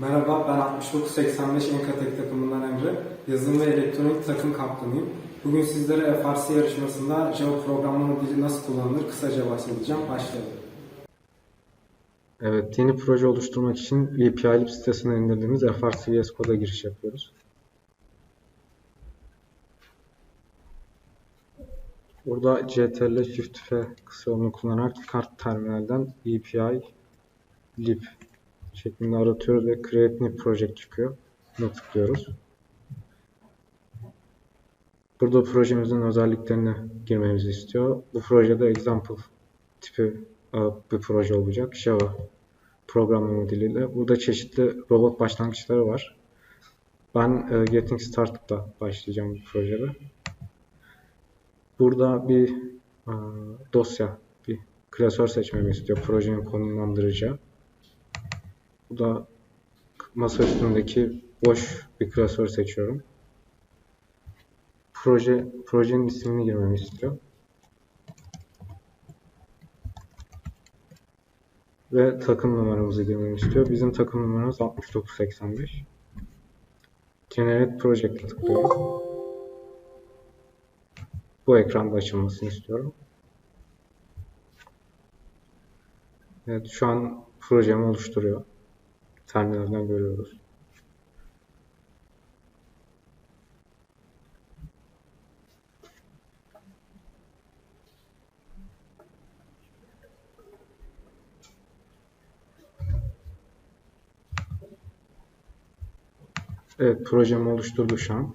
Merhaba, ben 6985 Enkatek takımından Emre. Yazılım ve elektronik takım kaptanıyım. Bugün sizlere FRC yarışmasında Java programlama dili nasıl kullanılır kısaca bahsedeceğim. Başlayalım. Evet, yeni proje oluşturmak için VPILib sitesinden indirdiğimiz FRC VS Code'a giriş yapıyoruz. Burada CTRL Shift F kısa kullanarak kart terminalden VPI lib şeklinde aratıyoruz ve Create New Project çıkıyor. Buna tıklıyoruz. Burada projemizin özelliklerini girmemizi istiyor. Bu projede example tipi e, bir proje olacak. Java programlama diliyle. Burada çeşitli robot başlangıçları var. Ben e, Getting Started'da başlayacağım bu projede. Burada bir e, dosya, bir klasör seçmemi istiyor projenin konumlandıracağı. Bu da masa üstündeki boş bir klasör seçiyorum. Proje projenin ismini girmemi istiyor. Ve takım numaramızı girmemi istiyor. Bizim takım numaramız 6985. Generate Project'e tıklıyorum. Bu ekranda açılmasını istiyorum. Evet şu an projemi oluşturuyor. Terminalden görüyoruz. Evet projemi oluşturdu şu an.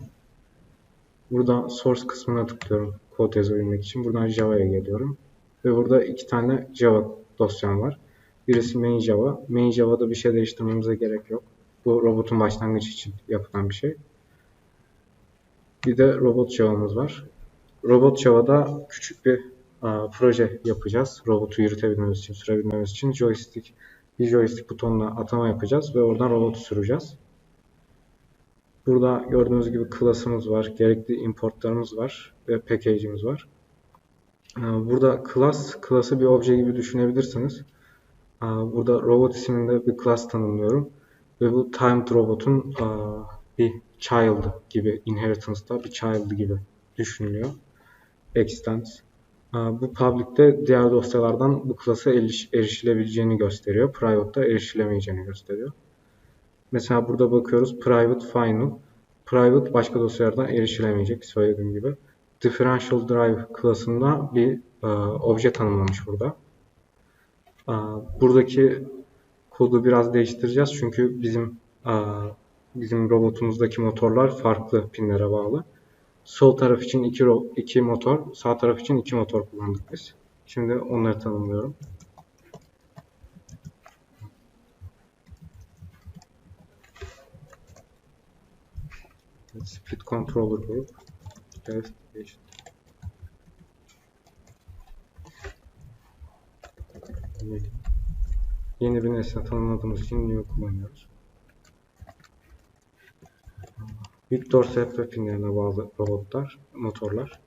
Burada source kısmına tıklıyorum kod yazabilmek için. Buradan Java'ya geliyorum. Ve burada iki tane Java dosyam var. Birisi main Java. Main Java'da bir şey değiştirmemize gerek yok. Bu robotun başlangıcı için yapılan bir şey. Bir de robot Java'mız var. Robot Java'da küçük bir a, proje yapacağız. Robotu yürütebilmemiz için, sürebilmemiz için joystick bir joystick butonuna atama yapacağız ve oradan robotu süreceğiz. Burada gördüğünüz gibi class'ımız var, gerekli importlarımız var ve package'imiz var. Burada class, class'ı bir obje gibi düşünebilirsiniz. Burada robot isminde bir class tanımlıyorum. Ve bu timed robotun bir child gibi, inheritance'da bir child gibi düşünülüyor. Extends. Bu public'te diğer dosyalardan bu class'a erişilebileceğini gösteriyor. Private'da erişilemeyeceğini gösteriyor. Mesela burada bakıyoruz private final. Private başka dosyalardan erişilemeyecek söylediğim gibi. Differential drive klasında bir obje tanımlamış burada. Buradaki kodu biraz değiştireceğiz çünkü bizim bizim robotumuzdaki motorlar farklı pinlere bağlı. Sol taraf için iki, iki motor, sağ taraf için iki motor kullandık biz. Şimdi onları tanımlıyorum. Speed Controller Group Investigation. Yeni bir nesne tanımladığımız için new kullanıyoruz. Victor SP pinlerine bağlı robotlar, motorlar.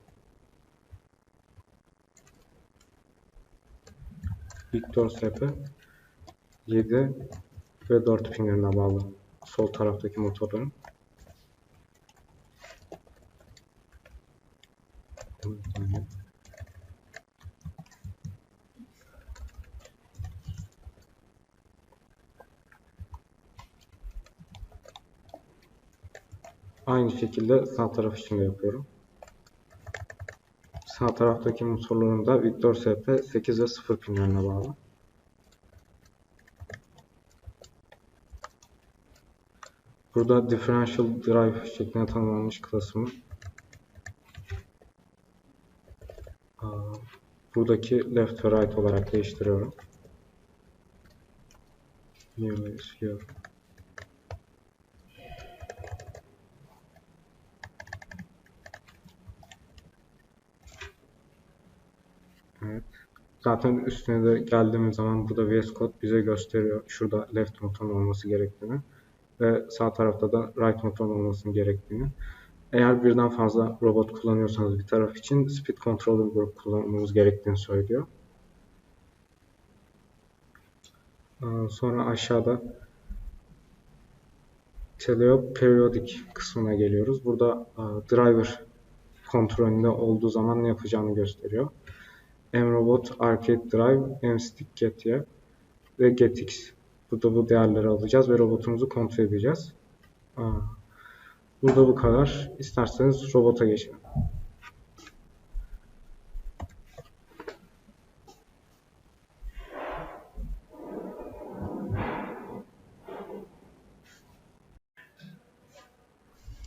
Victor SP 7 ve 4 pinlerine bağlı sol taraftaki motorların. Aynı şekilde sağ taraf için de yapıyorum. Sağ taraftaki motorların da Victor SP 8 ve 0 pinlerine bağlı. Burada differential drive şeklinde tanımlanmış klasımı buradaki left ve right olarak değiştiriyorum. New is here. Evet. Zaten üstüne de geldiğimiz zaman burada VS Code bize gösteriyor. Şurada left motorun olması gerektiğini ve sağ tarafta da right motorun olmasının gerektiğini. Eğer birden fazla robot kullanıyorsanız bir taraf için Speed Controller Group kullanmamız gerektiğini söylüyor. Sonra aşağıda Teleo Periodic kısmına geliyoruz. Burada e, driver kontrolünde olduğu zaman ne yapacağını gösteriyor. mRobot Arcade Drive, mStick Get'ye ve GetX. Burada bu değerleri alacağız ve robotumuzu kontrol edeceğiz. Burada bu kadar. İsterseniz robota geçelim.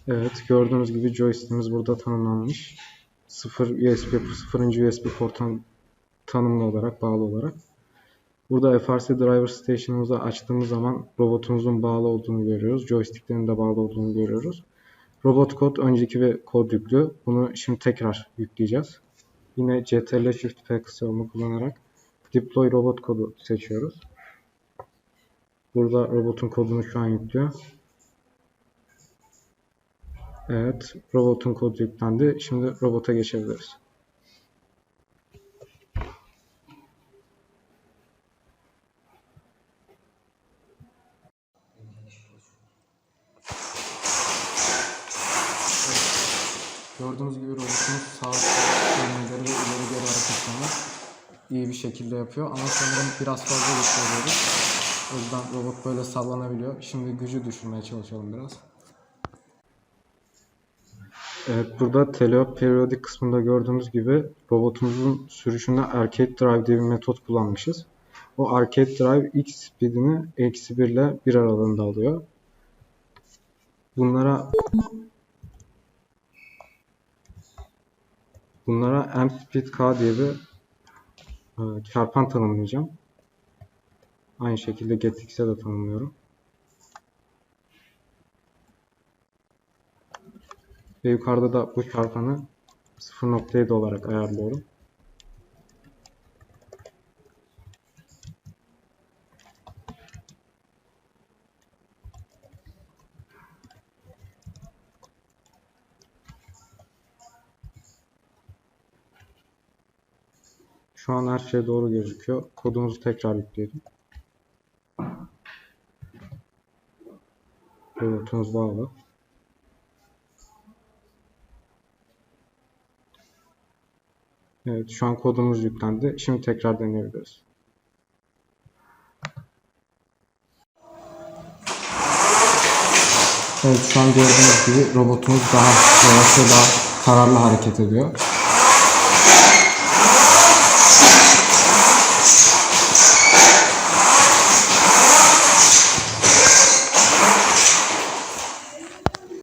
Evet, gördüğünüz gibi joystick'imiz burada tanımlanmış. 0 USB, 0. USB portuna tanımlı olarak, bağlı olarak. Burada FRC Driver Station'ımızı açtığımız zaman robotumuzun bağlı olduğunu görüyoruz. Joysticklerin de bağlı olduğunu görüyoruz. Robot kod önceki bir kod yüklü. Bunu şimdi tekrar yükleyeceğiz. Yine CTRL Shift P yolunu kullanarak Deploy robot kodu seçiyoruz. Burada robotun kodunu şu an yüklüyor. Evet, robotun kodu yüklendi. Şimdi robota geçebiliriz. Gördüğünüz gibi robotumuz sağ yönleri ve ileri geri hareketlerini iyi bir şekilde yapıyor. Ama sanırım biraz fazla güç veriyoruz. O yüzden robot böyle sallanabiliyor. Şimdi gücü düşürmeye çalışalım biraz. Evet burada Teleo Periodic kısmında gördüğünüz gibi robotumuzun sürüşünde Arcade Drive diye bir metot kullanmışız. O Arcade Drive X speedini eksi 1 ile 1 aralığında alıyor. Bunlara bunlara amp speed k diye bir e, çarpan tanımlayacağım. Aynı şekilde getx'e de tanımlıyorum. Ve yukarıda da bu çarpanı 0.7 olarak ayarlıyorum. Şu an her şey doğru gözüküyor. Kodumuzu tekrar yükleyelim. Robotumuz bağlı. Evet, şu an kodumuz yüklendi. Şimdi tekrar deneyebiliriz. Evet, şu an gördüğünüz gibi robotumuz daha yavaş ve daha kararlı hareket ediyor.